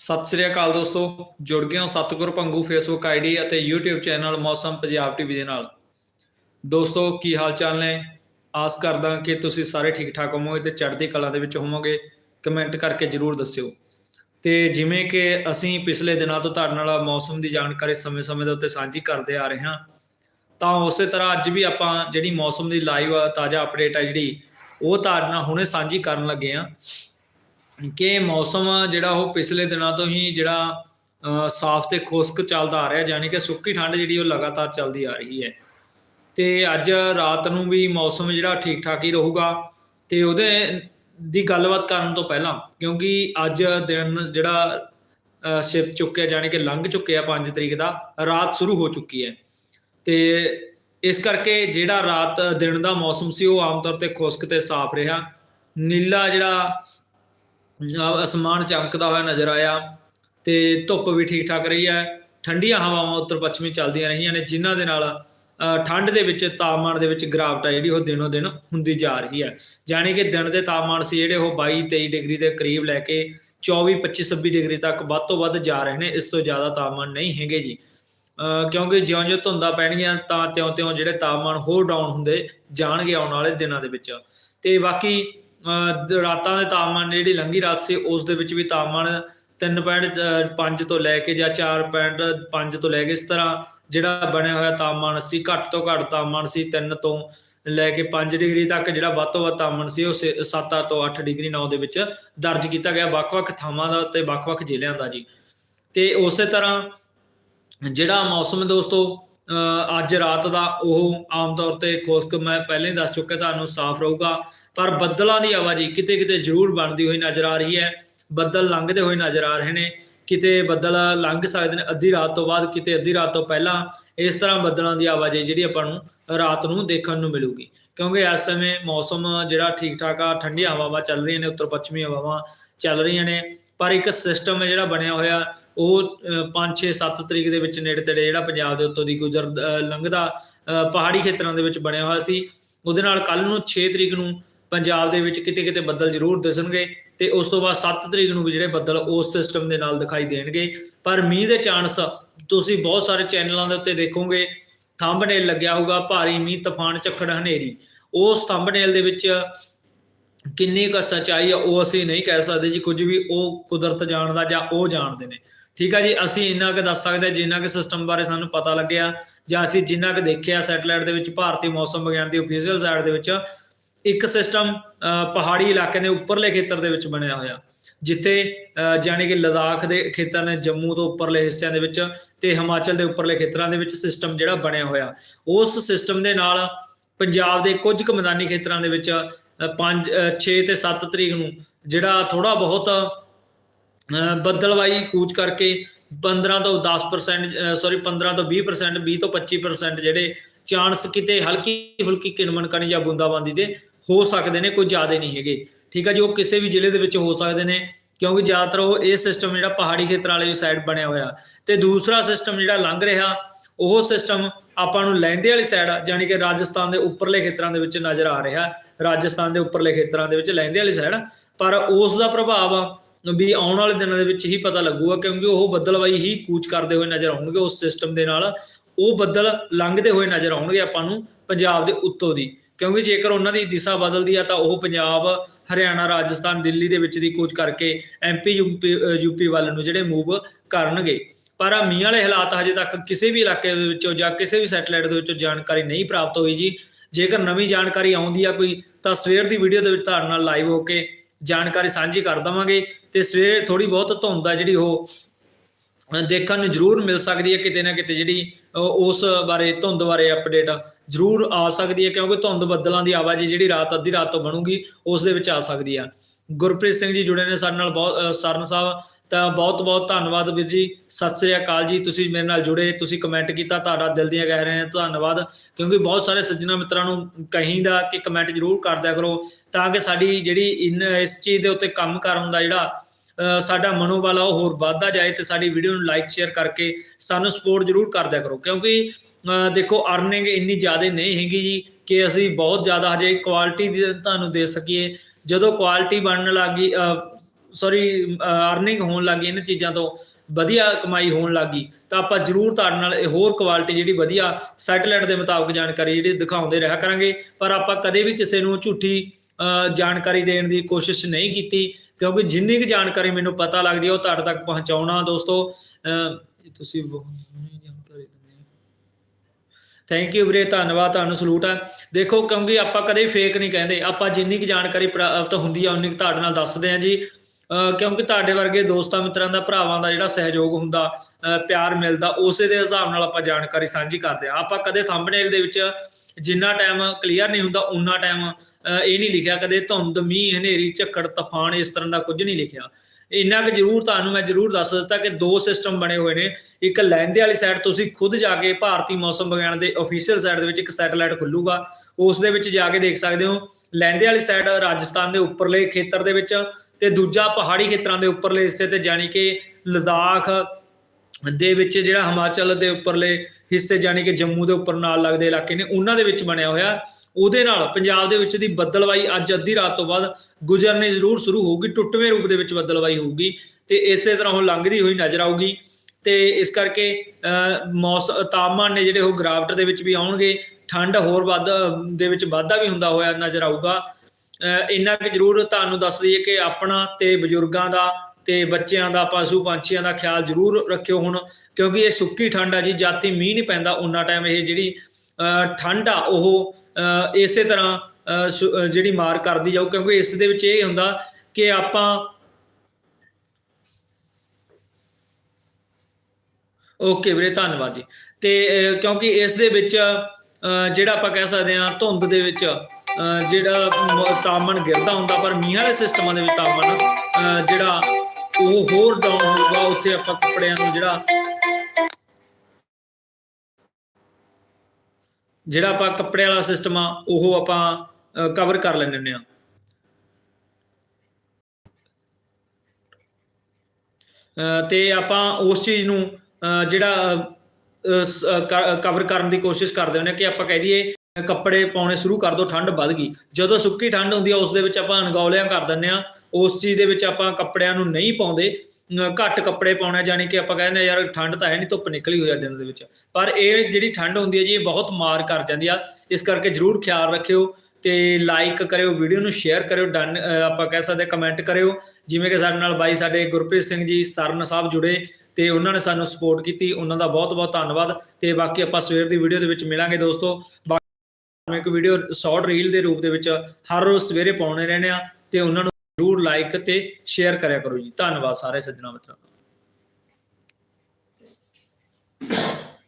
ਸਤਿ ਸ੍ਰੀ ਅਕਾਲ ਦੋਸਤੋ, ਜੁੜ ਗਏ ਹੋ ਸਤਿਗੁਰ ਪੰਗੂ ਫੇਸਬੁੱਕ ਆਈਡੀ ਅਤੇ YouTube ਚੈਨਲ ਮੌਸਮ ਪੰਜਾਬ ਟੀਵੀ ਦੇ ਨਾਲ। ਦੋਸਤੋ, ਕੀ ਹਾਲ ਚਾਲ ਨੇ? ਆਸ ਕਰਦਾ ਕਿ ਤੁਸੀਂ ਸਾਰੇ ਠੀਕ ਠਾਕ ਹੋਵੋਗੇ ਤੇ ਚੜ੍ਹਦੀ ਕਲਾ ਦੇ ਵਿੱਚ ਹੋਵੋਗੇ। ਕਮੈਂਟ ਕਰਕੇ ਜਰੂਰ ਦੱਸਿਓ। ਤੇ ਜਿਵੇਂ ਕਿ ਅਸੀਂ ਪਿਛਲੇ ਦਿਨਾਂ ਤੋਂ ਤੁਹਾਡੇ ਨਾਲ ਮੌਸਮ ਦੀ ਜਾਣਕਾਰੀ ਸਮੇਂ-ਸਮੇਂ ਦੇ ਉੱਤੇ ਸਾਂਝੀ ਕਰਦੇ ਆ ਰਹੇ ਹਾਂ, ਤਾਂ ਉਸੇ ਤਰ੍ਹਾਂ ਅੱਜ ਵੀ ਆਪਾਂ ਜਿਹੜੀ ਮੌਸਮ ਦੀ ਲਾਈਵ ਤਾਜ਼ਾ ਅਪਡੇਟ ਹੈ ਜਿਹੜੀ, ਉਹ ਤੁਹਾਡੇ ਨਾਲ ਹੁਣੇ ਸਾਂਝੀ ਕਰਨ ਲੱਗੇ ਆ ਕਿ ਮੌਸਮ ਜਿਹੜਾ ਉਹ ਪਿਛਲੇ ਦਿਨਾਂ ਤੋਂ ਹੀ ਜਿਹੜਾ ਸਾਫ਼ ਤੇ ਖੁਸ਼ਕ ਚੱਲਦਾ ਆ ਰਿਹਾ ਯਾਨੀ ਕਿ ਸੁੱਕੀ ਠੰਡ ਜਿਹੜੀ ਉਹ ਲਗਾਤਾਰ ਚੱਲਦੀ ਆ ਰਹੀ ਹੈ। ਤੇ ਅੱਜ ਰਾਤ ਨੂੰ ਵੀ ਮੌਸਮ ਜਿਹੜਾ ਠੀਕ ਠਾਕ ਹੀ ਰਹੂਗਾ। ਤੇ ਉਹਦੇ ਦੀ ਗੱਲਬਾਤ ਕਰਨ ਤੋਂ ਪਹਿਲਾਂ ਕਿਉਂਕਿ ਅੱਜ ਦਿਨ ਜਿਹੜਾ ਅ, ਚੁੱਕਿਆ ਜਾਣੀ ਕਿ ਲੰਘ ਚੁੱਕਿਆ 5 ਤਰੀਕ ਦਾ ਰਾਤ ਸ਼ੁਰੂ ਹੋ ਚੁੱਕੀ ਹੈ। ਤੇ ਇਸ ਕਰਕੇ ਜਿਹੜਾ ਰਾਤ ਦਿਨ ਦਾ ਮੌਸਮ ਸੀ ਉਹ ਆਮ ਤੌਰ ਤੇ ਖੁਸ਼ਕ ਤੇ ਸਾਫ਼ ਰਿਹਾ। ਨੀਲਾ ਜਿਹੜਾ ਅਸਮਾਨ ਚਮਕਦਾ ਹੋਇਆ ਨਜ਼ਰ ਆਇਆ ਤੇ ਧੁੱਪ ਵੀ ਠੀਕ ਠਾਕ ਰਹੀ ਹੈ। ਠੰਡੀਆਂ ਹਵਾਵਾਂ ਉੱਤਰ ਪੱਛਮੀ ਚੱਲਦੀਆਂ ਰਹੀਆਂ ਨੇ, ਜਿਨ੍ਹਾਂ ਦੇ ਨਾਲ ਠੰਡ ਦੇ ਵਿੱਚ ਤਾਪਮਾਨ ਦੇ ਵਿੱਚ ਗਿਰਾਵਟ ਆ ਜਿਹੜੀ ਉਹ ਦਿਨੋ ਦਿਨ ਹੁੰਦੀ ਜਾ ਰਹੀ ਹੈ। ਜਾਣੀ ਕਿ ਦਿਨ ਦੇ ਤਾਪਮਾਨ ਸੀ ਜਿਹੜੇ ਉਹ 22 23 ਡਿਗਰੀ ਦੇ ਕਰੀਬ ਲੈ ਕੇ 24 25 26 ਡਿਗਰੀ ਤੱਕ ਵੱਧ ਤੋਂ ਵੱਧ ਜਾ ਰਹੇ ਨੇ, ਇਸ ਤੋਂ ਜ਼ਿਆਦਾ ਤਾਪਮਾਨ ਨਹੀਂ ਹੈਗੇ ਜੀ। ਅਹ ਕਿਉਂਕਿ ਜਿਉਂ-ਜਿਉਂ ਧੁੰਦਾਂ ਪੈਣਗੀਆਂ ਤਾਂ ਤਿਉਂ-ਤਿਉਂ ਜਿਹੜੇ ਤਾਪਮਾਨ ਹੋਰ ਡਾਊਨ ਹੁੰਦੇ ਜਾਣਗੇ ਆਉਣ ਵਾਲੇ ਦਿਨਾਂ ਦੇ ਵਿੱਚ। ਤੇ ਬਾਕੀ ਰਾਤਾਂ ਦੇ ਤਾਪਮਾਨ ਜਿਹੜੀ ਲੰਘੀ ਰਾਤ ਸੀ, ਉਸ ਦੇ ਵਿੱਚ ਵੀ ਤਾਪਮਾਨ 3.5 ਤੋਂ ਲੈ ਕੇ ਜਾਂ 4.5 ਤੋਂ ਲੈ ਕੇ ਇਸ ਤਰ੍ਹਾਂ ਜਿਹੜਾ ਬਣਿਆ ਹੋਇਆ ਤਾਪਮਾਨ ਸੀ, ਘੱਟ ਤੋਂ ਘੱਟ ਤਾਪਮਾਨ ਸੀ 3 ਤੋਂ ਲੈ ਕੇ 5 ਡਿਗਰੀ ਤੱਕ ਜਿਹੜਾ ਵੱਧ ਤੋਂ ਵੱਧ ਤਾਪਮਾਨ ਸੀ, ਉਹ 7 ਤੋਂ 8 ਡਿਗਰੀ 9 ਦੇ ਵਿੱਚ ਦਰਜ ਕੀਤਾ ਗਿਆ, ਵੱਖ-ਵੱਖ ਥਾਵਾਂ ਦਾ ਤੇ ਵੱਖ-ਵੱਖ ਜ਼ਿਲ੍ਹਿਆਂ ਦਾ ਜੀ। ਤੇ ਉਸੇ ਤਰ੍ਹਾਂ ਜਿਹੜਾ ਮੌਸਮ ਦੋਸਤੋ ਅੱਜ ਰਾਤ ਦਾ ਉਹ ਆਮ ਤੌਰ ਤੇ ਖੋਸਕ ਮੈਂ ਪਹਿਲਾਂ ਹੀ ਦੱਸ ਚੁੱਕਿਆ, ਤੁਹਾਨੂੰ ਸਾਫ਼ ਰਹੂਗਾ। ਪਰ ਬੱਦਲਾਂ ਦੀ ਆਵਾਜ਼ਾਈ ਕਿਤੇ ਕਿਤੇ ਜ਼ਰੂਰ ਬਣਦੀ ਹੋਈ ਨਜ਼ਰ ਆ ਰਹੀ ਹੈ। ਬੱਦਲ ਲੰਘਦੇ ਹੋਏ ਨਜ਼ਰ ਆ ਰਹੇ ਨੇ। ਕਿਤੇ ਬੱਦਲ ਲੰਘ ਸਕਦੇ ਨੇ ਅੱਧੀ ਰਾਤ ਤੋਂ ਬਾਅਦ, ਕਿਤੇ ਅੱਧੀ ਰਾਤ ਤੋਂ ਪਹਿਲਾਂ ਇਸ ਤਰ੍ਹਾਂ ਬੱਦਲਾਂ ਦੀ ਆਵਾਜ਼ਾਈ ਜਿਹੜੀ ਆਪਾਂ ਨੂੰ ਰਾਤ ਨੂੰ ਦੇਖਣ ਨੂੰ ਮਿਲੂਗੀ। ਕਿਉਂਕਿ ਇਸ ਸਮੇਂ ਮੌਸਮ ਜਿਹੜਾ ਠੀਕ ਠਾਕ ਆ, ਠੰਡੀਆਂ ਹਵਾਵਾਂ ਚੱਲ ਰਹੀਆਂ ਨੇ ਉੱਤਰ ਪੱਛਮੀ ਹਵਾਵਾਂ ਚੱਲ ਰਹੀਆਂ ਨੇ। ਪਰ ਇੱਕ ਸਿਸਟਮ ਹੈ ਜਿਹੜਾ ਬਣਿਆ ਹੋਇਆ, ਉਹ 5 6 7 ਤਰੀਕ ਦੇ ਵਿੱਚ ਨੇੜੇ ਤੇੜੇ ਜਿਹੜਾ ਪੰਜਾਬ ਦੇ ਉੱਤੋਂ ਦੀ ਗੁਜ਼ਰ ਲੰਘਦਾ ਪਹਾੜੀ ਖੇਤਰਾਂ ਦੇ ਵਿੱਚ ਬਣਿਆ ਹੋਇਆ ਸੀ। ਉਹਦੇ ਨਾਲ ਕੱਲ ਨੂੰ 6 ਤਰੀਕ ਨੂੰ ਪੰਜਾਬ ਦੇ ਵਿੱਚ ਕਿਤੇ ਕਿਤੇ ਬੱਦਲ ਜ਼ਰੂਰ ਦਿਸਣਗੇ ਤੇ ਉਸ ਤੋਂ ਬਾਅਦ 7 ਤਰੀਕ ਨੂੰ ਵੀ ਜਿਹੜੇ ਬੱਦਲ ਉਸ ਸਿਸਟਮ ਦੇ ਨਾਲ ਦਿਖਾਈ ਦੇਣਗੇ। ਪਰ ਮੀਂਹ ਦੇ ਚਾਂਸ ਤੁਸੀਂ ਬਹੁਤ ਸਾਰੇ ਚੈਨਲਾਂ ਦੇ ਉੱਤੇ ਦੇਖੋਗੇ ਥੰਬਨੇਲ ਲੱਗਿਆ ਹੋਊਗਾ, ਭਾਰੀ ਮੀਂਹ, ਤੂਫਾਨ, ਝੱਖੜ, ਹਨੇਰੀ। ਉਸ ਥੰਬਨੇਲ ਦੇ ਵਿੱਚ ਕਿੰਨੀ ਕੁ ਸੱਚਾਈ ਆ ਉਹ ਅਸੀਂ ਨਹੀਂ ਕਹਿ ਸਕਦੇ ਜੀ ਕੁਝ ਵੀ ਉਹ ਕੁਦਰਤ ਜਾਣਦਾ ਜਾਂ ਉਹ ਜਾਣਦੇ ਨੇ। ਠੀਕ ਆ ਜੀ ਅਸੀਂ ਇੰਨਾ ਕੁ ਦੱਸ ਸਕਦੇ ਜਿੰਨਾ ਕੁ ਸਿਸਟਮ ਬਾਰੇ ਸਾਨੂੰ ਪਤਾ ਲੱਗਿਆ ਜਾਂ ਅਸੀਂ ਜਿੰਨਾ ਕੁ ਦੇਖਿਆ ਸੈਟੇਲਾਈਟ ਦੇ ਵਿੱਚ ਭਾਰਤੀ ਮੌਸਮ ਵਿਗਿਆਨ ਦੀ ਅਫੀਸ਼ੀਅਲ ਸਾਈਟ ਦੇ ਵਿੱਚ ਇੱਕ ਸਿਸਟਮ ਪਹਾੜੀ ਇਲਾਕੇ ਦੇ ਉੱਪਰਲੇ ਖੇਤਰ ਦੇ ਵਿੱਚ ਬਣਿਆ ਹੋਇਆ। ਜਿੱਥੇ ਅ, ਜਾਣੀ ਕਿ ਲਦਾਖ ਦੇ ਖੇਤਰ ਨੇ ਜੰਮੂ ਤੋਂ ਉੱਪਰਲੇ ਹਿੱਸਿਆਂ ਦੇ ਵਿੱਚ ਤੇ ਹਿਮਾਚਲ ਦੇ ਉੱਪਰਲੇ ਖੇਤਰਾਂ ਦੇ ਵਿੱਚ ਸਿਸਟਮ ਜਿਹੜਾ ਬਣਿਆ ਹੋਇਆ। ਉਸ ਸਿਸਟਮ ਦੇ ਨਾਲ ਪੰਜਾਬ ਦੇ ਕੁਝ ਕੁ ਮੈਦਾਨੀ ਖੇਤਰਾਂ ਦੇ ਵਿੱਚ 5 6 ਤੇ 7 ਤਰੀਕ ਨੂੰ ਜਿਹੜਾ ਥੋੜਾ ਬਹੁਤ ਅ, ਬੱਦਲਵਾਈ ਕੂਚ ਕਰਕੇ 15 ਤੋਂ 10% ਸੌਰੀ 15 ਤੋਂ 20% 20 ਤੋਂ 25% ਜਿਹੜੇ ਚਾਂਸ ਕਿਤੇ ਹਲਕੀ ਫੁਲਕੀ ਕਿਣਮਣ ਕਣੀ ਜਾਂ ਬੂੰਦਾਬਾਂਦੀ ਦੇ ਹੋ ਸਕਦੇ ਨੇ ਕੋਈ ਜ਼ਿਆਦਾ ਨਹੀਂ ਹੈਗੇ। ਠੀਕ ਆ ਜੀ ਉਹ ਕਿਸੇ ਵੀ ਜ਼ਿਲ੍ਹੇ ਦੇ ਵਿੱਚ ਹੋ ਸਕਦੇ ਨੇ ਕਿਉਂਕਿ ਜ਼ਿਆਦਾਤਰ ਉਹ ਇਹ ਸਿਸਟਮ ਜਿਹੜਾ ਪਹਾੜੀ ਖੇਤਰਾਂ ਵਾਲੀ ਸਾਈਡ ਬਣਿਆ ਹੋਇਆ। ਤੇ ਦੂਸਰਾ ਸਿਸਟਮ ਜਿਹੜਾ ਲੰਘ ਰਿਹਾ ਉਹ ਸਿਸਟਮ ਆਪਾਂ ਨੂੰ ਲਹਿੰਦੇ ਵਾਲੀ ਸਾਈਡ ਯਾਨੀ ਕਿ ਰਾਜਸਥਾਨ ਦੇ ਉੱਪਰਲੇ ਖੇਤਰਾਂ ਦੇ ਵਿੱਚ ਨਜ਼ਰ ਆ ਰਿਹਾ। ਰਾਜਸਥਾਨ ਦੇ ਉੱਪਰਲੇ ਖੇਤਰਾਂ ਦੇ ਵਿੱਚ ਲਹਿੰਦੇ ਵਾਲੀ ਸਾਈਡ ਪਰ ਉਸ ਦਾ ਪ੍ਰਭਾਵ ਵੀ ਆਉਣ ਵਾਲੇ ਦਿਨਾਂ ਦੇ ਵਿੱਚ ਹੀ ਪਤਾ ਲੱਗੂਗਾ, ਕਿਉਂਕਿ ਉਹ ਬੱਦਲਵਾਈ ਹੀ ਕੂਚ ਕਰਦੇ ਹੋਏ ਨਜ਼ਰ ਆਉਣਗੇ, ਉਸ ਸਿਸਟਮ ਦੇ ਨਾਲ ਉਹ ਬੱਦਲ ਲੰਘਦੇ ਹੋਏ ਨਜ਼ਰ ਆਉਣਗੇ ਆਪਾਂ ਨੂੰ ਪੰਜਾਬ ਦੇ ਉੱਤੋਂ ਦੀ। ਕਿਉਂਕਿ ਜੇਕਰ ਉਹਨਾਂ ਦੀ ਦਿਸ਼ਾ ਬਦਲਦੀ ਆ ਤਾਂ ਉਹ ਪੰਜਾਬ, ਹਰਿਆਣਾ, ਰਾਜਸਥਾਨ, ਦਿੱਲੀ ਦੇ ਵਿੱਚ ਦੀ ਕੂਚ ਕਰਕੇ ਐਮਪੀ ਯੂਪੀ ਯੂਪੀ ਵੱਲ ਨੂੰ ਜਿਹੜੇ ਮੂਵ ਕਰਨਗੇ। ਪਰ ਆ ਮੀਂਹ ਵਾਲੇ ਹਾਲਾਤ ਹਜੇ ਤੱਕ ਕਿਸੇ ਵੀ ਇਲਾਕੇ ਦੇ ਵਿੱਚੋਂ ਜਾਂ ਕਿਸੇ ਵੀ ਸੈਟਲਾਈਟ ਦੇ ਵਿੱਚੋਂ ਜਾਣਕਾਰੀ ਨਹੀਂ ਪ੍ਰਾਪਤ ਹੋਈ ਜੀ। ਜੇਕਰ ਨਵੀਂ ਜਾਣਕਾਰੀ ਆਉਂਦੀ ਆ ਕੋਈ, ਤਾਂ ਸਵੇਰ ਦੀ ਵੀਡੀਓ ਦੇ ਵਿੱਚ ਤੁਹਾਡੇ ਨਾਲ ਲਾਈਵ ਹੋ ਕੇ ਜਾਣਕਾਰੀ ਸਾਂਝੀ ਕਰ ਦਵਾਂਗੇ ਤੇ ਸਵੇਰੇ ਥੋੜੀ ਬਹੁਤ ਧੁੰਦ ਆ ਜਿਹੜੀ ਉਹ ਦੇਖਣ ਨੂੰ ਜ਼ਰੂਰ ਮਿਲ ਸਕਦੀ ਹੈ। ਕਿਤੇ ਨਾ ਕਿਤੇ ਜਿਹੜੀ ਉਸ ਬਾਰੇ ਧੁੰਦ ਬਾਰੇ ਅਪਡੇਟ ਜ਼ਰੂਰ ਆ ਸਕਦੀ ਹੈ, ਕਿਉਂਕਿ ਧੁੰਦ ਬੱਦਲਾਂ ਦੀ ਆਵਾਜ਼ ਜਿਹੜੀ ਰਾਤ, ਅੱਧੀ ਰਾਤ ਤੋਂ ਬਣੂਗੀ, ਉਸ ਦੇ ਵਿੱਚ ਆ ਸਕਦੀ ਆ। ਗੁਰਪ੍ਰੀਤ ਸਿੰਘ ਜੀ ਜੁੜੇ ਨੇ ਸਾਡੇ ਨਾਲ ਬਹੁਤ ਸਰਨ ਸਾਹਿਬ, ਤਾਂ ਬਹੁਤ ਬਹੁਤ ਧੰਨਵਾਦ ਵੀਰ ਜੀ, ਸਤਿ ਸ੍ਰੀ ਅਕਾਲ ਜੀ, ਤੁਸੀਂ ਮੇਰੇ ਨਾਲ ਜੁੜੇ, ਤੁਸੀਂ ਕਮੈਂਟ ਕੀਤਾ, ਤੁਹਾਡਾ ਦਿਲ ਦੀਆਂ ਕਹਿ ਰਹੇ ਨੇ, ਧੰਨਵਾਦ, ਕਿਉਂਕਿ ਬਹੁਤ ਸਾਰੇ ਸੱਜਣਾ ਮਿੱਤਰਾਂ ਨੂੰ ਕਹੀਦਾ ਕਿ ਕਮੈਂਟ ਜ਼ਰੂਰ ਕਰਦਿਆ ਕਰੋ, ਤਾਂ ਕਿ ਸਾਡੀ ਜਿਹੜੀ ਇਨ, ਇਸ ਚੀਜ਼ ਦੇ ਉੱਤੇ ਕੰਮ ਕਰਨ ਦਾ ਜਿਹੜਾ ਸਾਡਾ ਮਨੋਬਲ ਆ, ਉਹ ਹੋਰ ਵੱਧਦਾ ਜਾਏ ਤੇ ਸਾਡੀ ਵੀਡੀਓ ਨੂੰ ਲਾਈਕ ਸ਼ੇਅਰ ਕਰਕੇ ਸਾਨੂੰ ਸਪੋਰਟ ਜ਼ਰੂਰ ਕਰਦਿਆ ਕਰੋ, ਕਿਉਂਕਿ ਦੇਖੋ ਅਰਨਿੰਗ ਇੰਨੀ ਜ਼ਿਆਦਾ ਨਹੀਂ ਹੈਗੀ ਜੀ, ਕਿ ਅਸੀਂ ਬਹੁਤ ਜ਼ਿਆਦਾ ਹਜੇ ਕੁਆਲਿਟੀ ਦੀ ਤੁਹਾਨੂੰ ਦੇ ਸਕੀਏ ਜਦੋਂ ਕੁਆਲਿਟੀ ਬਣਨ ਲੱਗੀ ਸੌਰੀ ਅਰਨਿੰਗ ਹੋਣ ਲੱਗੀ ਇਹਨਾਂ ਚੀਜ਼ਾਂ ਤੋਂ, ਵਧੀਆ ਕਮਾਈ ਹੋਣ ਲੱਗੀ ਤਾਂ ਆਪਾਂ ਜਰੂਰ ਤੁਹਾਡੇ ਨਾਲ ਇਹ ਹੋਰ ਕੁਆਲਿਟੀ ਜਿਹੜੀ ਵਧੀਆ ਸੈਟਲਾਈਟ ਦੇ ਮੁਤਾਬਕ ਜਾਣਕਾਰੀ ਜਿਹੜੀ ਦਿਖਾਉਂਦੇ ਰਿਹਾ ਕਰਾਂਗੇ, ਪਰ ਆਪਾਂ ਕਦੇ ਵੀ ਕਿਸੇ ਨੂੰ ਝੂਠੀ ਜਾਣਕਾਰੀ ਦੇਣ ਦੀ ਕੋਸ਼ਿਸ਼ ਨਹੀਂ ਕੀਤੀ, ਕਿਉਂਕਿ ਜਿੰਨੀ ਕੁ ਜਾਣਕਾਰੀ ਮੈਨੂੰ ਪਤਾ ਲੱਗਦੀ ਹੈ ਉਹ ਤੁਹਾਡੇ ਤੱਕ ਪਹੁੰਚਾਉਣਾ ਦੋਸਤੋ ਤੁਸੀਂ ਬਹੁਤ ਜਾਣਕਾਰੀ ਦਿੰਦੇ ਹੋ ਥੈਂਕ ਯੂ ਵੀਰੇ, ਧੰਨਵਾਦ ਤੁਹਾਨੂੰ ਸਲੂਟ ਹੈ ਦੇਖੋ, ਕਿਉਂਕਿ ਆਪਾਂ ਕਦੇ ਫੇਕ ਨਹੀਂ ਕਹਿੰਦੇ। ਆਪਾਂ ਜਿੰਨੀ ਕੁ ਜਾਣਕਾਰੀ ਪ੍ਰਾਪਤ ਹੁੰਦੀ ਆ, ਉਨੀ ਕੁ ਤੁਹਾਡੇ ਨਾਲ ਦੱਸਦੇ ਆ ਜੀ। ਕਿਉਂਕਿ ਤੁਹਾਡੇ ਵਰਗੇ ਦੋਸਤਾਂ ਮਿੱਤਰਾਂ ਦਾ, ਭਰਾਵਾਂ ਦਾ ਜਿਹੜਾ ਸਹਿਯੋਗ ਹੁੰਦਾ, ਅਹ ਪਿਆਰ ਮਿਲਦਾ, ਉਸੇ ਦੇ ਹਿਸਾਬ ਨਾਲ ਆਪਾਂ ਜਾਣਕਾਰੀ ਸਾਂਝੀ ਕਰਦੇ ਆ। ਆਪਾਂ ਕਦੇ ਥੰਬਨੇਲ ਦੇ ਵਿੱਚ ਜਿੰਨਾ ਟਾਈਮ ਕਲੀਅਰ ਨਹੀਂ ਹੁੰਦਾ, ਉਨਾ ਟਾਈਮ ਇਹ ਨਹੀਂ ਲਿਖਿਆ ਕਦੇ ਧੁੰਦ, ਮੀਂਹ, ਹਨੇਰੀ, ਝੱਖੜ, ਤੂਫਾਨ, ਇਸ ਤਰ੍ਹਾਂ ਦਾ ਕੁਝ ਨਹੀਂ ਲਿਖਿਆ। ਇੰਨਾ ਕਿ ਜ਼ਰੂਰ ਤੁਹਾਨੂੰ ਮੈਂ ਜ਼ਰੂਰ ਦੱਸ ਦਿੱਤਾ ਕਿ ਦੋ ਸਿਸਟਮ ਬਣੇ ਹੋਏ ਨੇ। ਇੱਕ ਲਹਿੰਦੇ ਵਾਲੀ ਸਾਈਡ ਤੁਸੀਂ ਖੁਦ ਜਾ ਕੇ ਭਾਰਤੀ ਮੌਸਮ ਵਿਗਿਆਨ ਦੇ ਅਫੀਸ਼ੀਅਲ ਸਾਈਟ ਦੇ ਵਿੱਚ ਇੱਕ ਸੈਟੇਲਾਈਟ ਖੁੱਲੂਗਾ। ਉਸ ਦੇ ਵਿੱਚ ਜਾ ਕੇ ਦੇਖ ਸਕਦੇ ਹੋ, ਲਹਿੰਦੇ ਵਾਲੀ ਸਾਈਡ ਰਾਜਸਥਾਨ ਦੇ ਉੱਪਰਲੇ ਖੇਤਰ ਦੇ ਵਿੱਚ ਤੇ ਦੂਜਾ ਪਹਾੜੀ ਖੇਤਰਾਂ ਦੇ ਉੱਪਰਲੇ ਹਿੱਸੇ ਤੇ ਜਾਣੀ ਕਿ ਲਦਾਖ ਦੇ ਵਿੱਚ ਜਿਹੜਾ ਹਿਮਾਚਲ ਦੇ ਉੱਪਰਲੇ ਹਿੱਸੇ ਜਾਣੀ ਕਿ ਜੰਮੂ ਦੇ ਉੱਪਰ ਨਾਲ ਲੱਗਦੇ ਇਲਾਕੇ ਨੇ, ਉਹਨਾਂ ਦੇ ਵਿੱਚ ਬਣਿਆ ਹੋਇਆ। ਉਹਦੇ ਨਾਲ ਪੰਜਾਬ ਦੇ ਵਿੱਚ ਦੀ ਬੱਦਲਵਾਈ ਅੱਜ ਅੱਧੀ ਰਾਤ ਤੋਂ ਬਾਅਦ ਗੁਜ਼ਰਨੀ ਜ਼ਰੂਰ ਸ਼ੁਰੂ ਹੋਊਗੀ, ਟੁੱਟਵੇਂ ਰੂਪ ਦੇ ਵਿੱਚ ਬੱਦਲਵਾਈ ਹੋਊਗੀ ਤੇ ਇਸੇ ਤਰ੍ਹਾਂ ਉਹ ਲੰਘਦੀ ਹੋਈ ਨਜ਼ਰ ਆਊਗੀ ਤੇ ਇਸ ਕਰਕੇ ਮੌਸਮ ਤਾਪਮਾਨ ਨੇ ਜਿਹੜੇ ਉਹ ਗ੍ਰਾਫਟ ਦੇ ਵਿੱਚ ਵੀ ਆਉਣਗੇ, ਠੰਡ ਹੋਰ ਵੱਧ ਦੇ ਵਿੱਚ ਵਾਧਾ ਵੀ ਹੁੰਦਾ ਹੋਇਆ ਨਜ਼ਰ ਆਊਗਾ। ਅਹ, ਇੰਨਾ ਕਿ ਜ਼ਰੂਰ ਤੁਹਾਨੂੰ ਦੱਸ ਦਈਏ ਕਿ ਆਪਣਾ ਤੇ ਬਜ਼ੁਰਗਾਂ ਦਾ ਤੇ ਬੱਚਿਆਂ ਦਾ, ਪਸ਼ੂ ਪੰਛੀਆਂ ਦਾ ਖਿਆਲ ਜ਼ਰੂਰ ਰੱਖਿਓ ਹੁਣ, ਕਿਉਂਕਿ ਇਹ ਸੁੱਕੀ ਠੰਡ ਆ ਜੀ, ਜਾਤੀ ਮੀਂਹ ਨਹੀਂ ਪੈਂਦਾ ਉਹਨਾਂ ਟਾਈਮ ਇਹ ਜਿਹੜੀ ਠੰਡ ਆ, ਉਹ ਇਸੇ ਤਰ੍ਹਾਂ ਜਿਹੜੀ ਮਾਰ ਕਰਦੀ ਜਾਊ, ਕਿਉਂਕਿ ਇਸ ਦੇ ਵਿੱਚ ਇਹ ਹੁੰਦਾ ਕਿ ਆਪਾਂ ਓਕੇ ਵੀਰੇ, ਧੰਨਵਾਦ ਜੀ। ਤੇ ਕਿਉਂਕਿ ਇਸ ਦੇ ਵਿੱਚ ਜਿਹੜਾ ਆਪਾਂ ਕਹਿ ਸਕਦੇ ਹਾਂ, ਧੁੰਦ ਦੇ ਵਿੱਚ ਜਿਹੜਾ ਮ- ਤਾਪਮਾਨ ਗਿਰਦਾ ਹੁੰਦਾ, ਪਰ ਮੀਂਹ ਵਾਲੇ ਸਿਸਟਮਾਂ ਦੇ ਵਿੱਚ ਤਾਪਮਾਨ ਜਿਹੜਾ ਉਹ ਹੋਰ ਡਾਊਨ ਹੋਊਗਾ, ਉੱਥੇ ਆਪਾਂ ਕੱਪੜਿਆਂ ਨੂੰ ਜਿਹੜਾ ਜਿਹੜਾ ਆਪਾਂ ਕੱਪੜੇ ਵਾਲਾ ਸਿਸਟਮ ਆ, ਉਹ ਆਪਾਂ ਕਵਰ ਕਰ ਲੈਂਦੇ ਹੁੰਦੇ ਆ। ਤੇ ਆਪਾਂ ਉਸ ਚੀਜ਼ ਨੂੰ, ਅਹ, ਜਿਹੜਾ ਕਵਰ ਕਰਨ ਦੀ ਕੋਸ਼ਿਸ਼ ਕਰਦੇ ਹੁੰਦੇ ਆ ਕਿ ਆਪਾਂ ਕਹਿ ਦਈਏ, ਕੱਪੜੇ ਪਾਉਣੇ ਸ਼ੁਰੂ ਕਰ ਦੋ, ਠੰਡ ਵੱਧ ਗਈ। ਜਦੋਂ ਸੁੱਕੀ ਠੰਡ ਹੁੰਦੀ ਆ, ਉਸ ਦੇ ਵਿੱਚ ਆਪਾਂ ਅਣਗੌਲਿਆਂ ਕਰ ਦਿੰਦੇ ਆ। ਉਸ ਚੀਜ਼ ਦੇ ਵਿੱਚ ਆਪਾਂ ਕੱਪੜਿਆਂ ਨੂੰ ਨਹੀਂ ਪਾਉਂਦੇ। ਘੱਟ ਕੱਪੜੇ ਪਾਉਣਾ ਜਾਣੀ ਕਿ ਆਪਾਂ ਕਹਿੰਦੇ ਆ ਯਾਰ ਠੰਡ ਤਾਂ ਹੈ ਨਹੀਂ ਧੁੱਪ ਨਿਕਲੀ ਹੋਈ ਆ ਦਿਨ ਦੇ ਵਿੱਚ। ਪਰ ਇਹ ਜਿਹੜੀ ਠੰਡ ਹੁੰਦੀ ਹੈ ਜੀ, ਇਹ ਬਹੁਤ ਮਾਰ ਕਰ ਜਾਂਦੀ ਆ। ਇਸ ਕਰਕੇ ਜਰੂਰ ਖਿਆਲ ਰੱਖਿਓ ਤੇ ਲਾਈਕ ਕਰਿਓ ਵੀਡੀਓ ਨੂੰ ਸ਼ੇਅਰ ਕਰਿਓ ਡਨ ਆਪਾਂ ਕਹਿ ਸਕਦੇ ਕਮੈਂਟ ਕਰਿਓ। ਜਿਵੇਂ ਕਿ ਸਾਡੇ ਨਾਲ ਬਾਈ, ਸਾਡੇ ਗੁਰਪ੍ਰੀਤ ਸਿੰਘ ਜੀ, ਸਰਨ ਸਾਹਿਬ ਜੁੜੇ ਤੇ ਉਹਨਾਂ ਨੇ ਸਾਨੂੰ ਸਪੋਰਟ ਕੀਤੀ। ਉਹਨਾਂ ਦਾ ਬਹੁਤ ਬਹੁਤ ਧੰਨਵਾਦ। ਤੇ ਬਾਕੀ ਆਪਾਂ ਸਵੇਰ ਦੀ ਵੀਡੀਓ ਦੇ ਵਿੱਚ ਮਿਲਾਂਗੇ ਦੋਸਤੋ। ਬਾਕੀ ਇੱਕ ਵੀਡੀਓ ਸ਼ਾਰਟ ਰੀਲ ਦੇ ਰੂਪ ਦੇ ਵਿੱਚ ਹਰ ਰੋਜ਼ ਸਵੇਰੇ ਪਾਉਣੇ ਰਹਿਣੇ ਆ ਤੇ ਉਹਨਾਂ ਨੂੰ ਜ਼ਰੂਰ ਲਾਈਕ ਤੇ ਸ਼ੇਅਰ ਕਰਿਆ ਕਰੋ ਜੀ। ਧੰਨਵਾਦ ਸਾਰੇ ਸੱਜਣਾ ਮਿੱਤਰਾਂ ਦਾ।